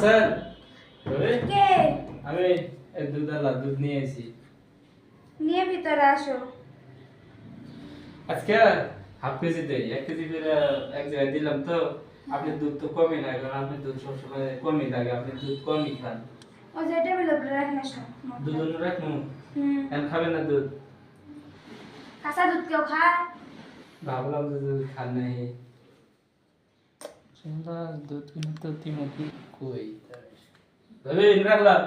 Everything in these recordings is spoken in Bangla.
আছেন কে? আমি এই দুধ নিয়ে এসেছি নিয়ে ভিতরে আসো। আজকে হাফ কেজি দেই এক কেজি করে এক জায়গায় দিলাম তো আপনি দুধ তো কমই লাগে কারণ আপনি দুধ সবসময় কমই লাগে আপনি দুধ কমই খান। ওই যে টেবিল উপরে রাখে আসো দুধ অন্য রাখব হুম। খাবেন না দুধ? কাঁচা দুধ কেউ খায়? ভাবলাম যে দুধ খান নাই। দুধ কিনে তো তিমতি কই রবি রাখলাম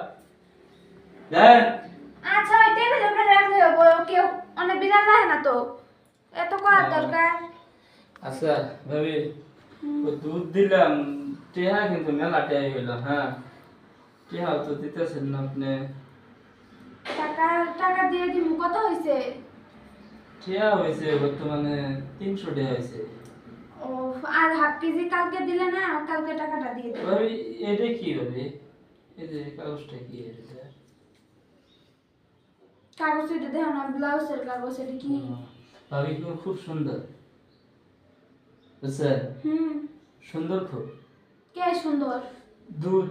দেন আচ্ছা ওই টেবিল উপরে রাখলে হবে কেউ অনেক বিড়াল লাগে না তো? এত করার। দরকার। আচ্ছা ভাবি দুধ দিলাম। টেহা কিন্তু মেলা টেহাই হইল হ্যাঁ। টেহা তো দিতেছেন না আপনি। টাকা টাকা দিয়ে দিব কত হয়েছে টেহা হয়েছে বর্তমানে তিনশো টেহা হয়েছে আর হাফ কেজি কালকে দিলে না কালকে টাকাটা দিয়ে দেবো। ভাবি এটা কি ভাবি এই যে কাগজটা কি এটা? কাগজ এটা দেখো না ব্লাউজের কাগজ এটা কি? ভাবি কিন্তু খুব সুন্দর। বুঝছেন? হুম। সুন্দর খুব? কে সুন্দর? দুধ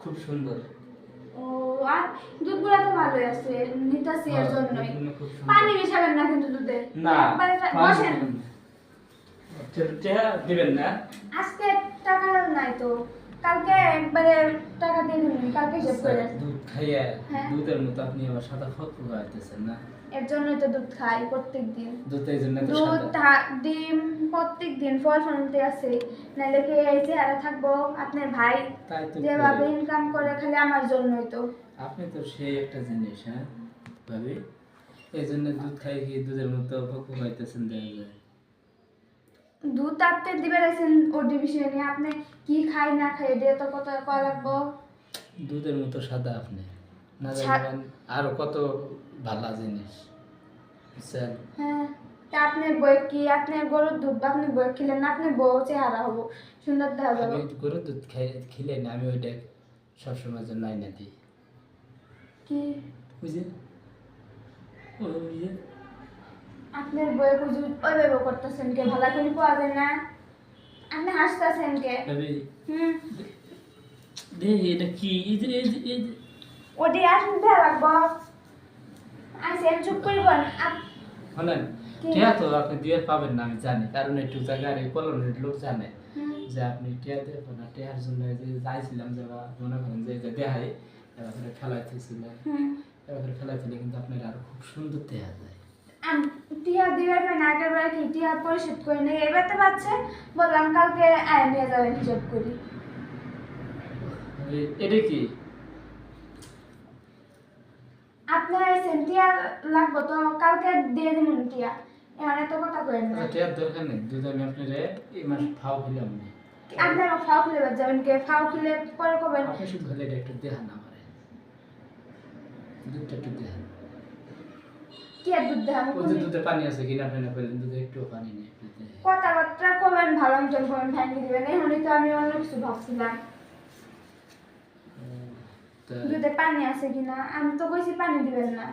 খুব সুন্দর। ও আর দুধগুলো তো ভালোই আছে নিতাছি এর হ্যাঁ, জন্যই খুব সুন্দর। পানি মিশাবেন না কিন্তু দুধে? না বসেন। দিবেন না। দিবেন না? আজকে টাকা নাই তো। কালকে একবারে টাকা দিয়ে দিবেন কালকে হিসাব করে। দুধ খাইয়া হ্যাঁ। দুধের মতো আপনি আবার সাদা ফক ফুকাইতেছেন না? এর জন্যই তো দুধ খাই প্রত্যেক দিন দুধ এই জন্য তো দুধ ডিম প্রত্যেক দিন ফল ফলতে আছে নাহলে কে এই চেহারা থাকব আপনার ভাই যেভাবে ইনকাম করে খালি আমার জন্যই তো। আপনি তো সেই একটা জিনিস হ্যাঁ ভাবি? এই জন্য দুধ খাই কি দুধের মতো ফুকাইতেছেন দেখা। যায় দুধ তাতে দিবে রাখছেন ওটি বিষয় নিয়ে। আপনি কি খাই না খাই দিয়ে তো কত কয় লাগবো? দুধের মতো সাদা আপনি। না জানবেন আরও কত ভালো জিনিস। বুঝছেন? হ্যাঁ তা আপনার বই কি? আপনার গরুর দুধ বা আপনি বই খেলেন না আপনি বউ চেহারা হব। সুন্দর দেখা আমি যাবে গরুর দুধ খাই খেলে না আমি ওইটা সবসময় জন্য আইনা দিই। কি? বুঝলেন ওই আপনার বই পুজো ওই ভাবে করতেছেন কে? ভালো করে পাওয়া যায় না। আপনি হাসতেছেন কে? হুম। দেখি এটা কি? এই যে এই যে এই যে। ওটি আসুন দেওয়া লাগবো। আইসেন চুপ করবেন কি? টিয়া তো আপনি দিয়ে পাবেন না আমি জানি। কারণ একটু জায়গার এই কলোনির লোক জানে যে আপনি টিয়া দেবেন না টিয়ার জন্য যে যাইছিলাম যে মনে করেন যে যে দেখাই এবার খেলাইতেছিলেন এবার খেলাইছিলে কিন্তু আপনার আরও খুব সুন্দর দেয়া যায়। টিয়া দিবেন না আগের বার কি টিয়া পরিশোধ করে নেই এবার তো পাচ্ছে? বললাম কালকে আয় নিয়ে যাবেন হিসাব করি। এটা কি? আপনি আইসেন টিয়া লাগবো তো কালকে দিয়ে দিবেন টিয়া। এখানে তো কথা না। আচ্ছা টিয়ার দরকার নেই দুধ আমি আপনার এই মাস ফাও খেলাম না আপনি আমার ফাও খুলে যাবেন কে? ফাও খুলে পরে করবেন আপনি শুধু হলে এটা একটু দেখান আমারে। দুধটা একটু দেখান। কি আর দুধ দেখাবো ওই যে দুধে পানি আছে কিনা আপনি না বললেন দুধে একটু পানি নেই কথাবার্তা ভালো ভ্যাঙ্গি দিবেন। তো আমি অন্য কিছু ভাবছিলাম। দুধে পানি আছে কিনা? আমি তো কইছি পানি দিবেন না।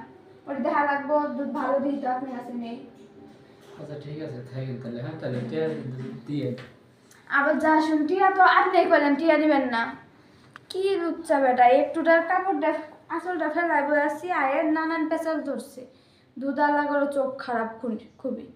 ওটা দেখা লাগবো দুধ ভালো দিই তো আপনি আছে নেই। আচ্ছা ঠিক আছে থাকেন তাহলে হ্যাঁ তাহলে টিয়া দিয়ে। আবার যা শুন টিয়া তো আপনি করলেন টিয়া দিবেন না। কি লুচ্চা বেটা একটুটার কাপড়টা আসলটা বই আসছি আয়ের নানান পেঁচাল ধরছে। দুধ আলাগর চোখ খারাপ খুবই।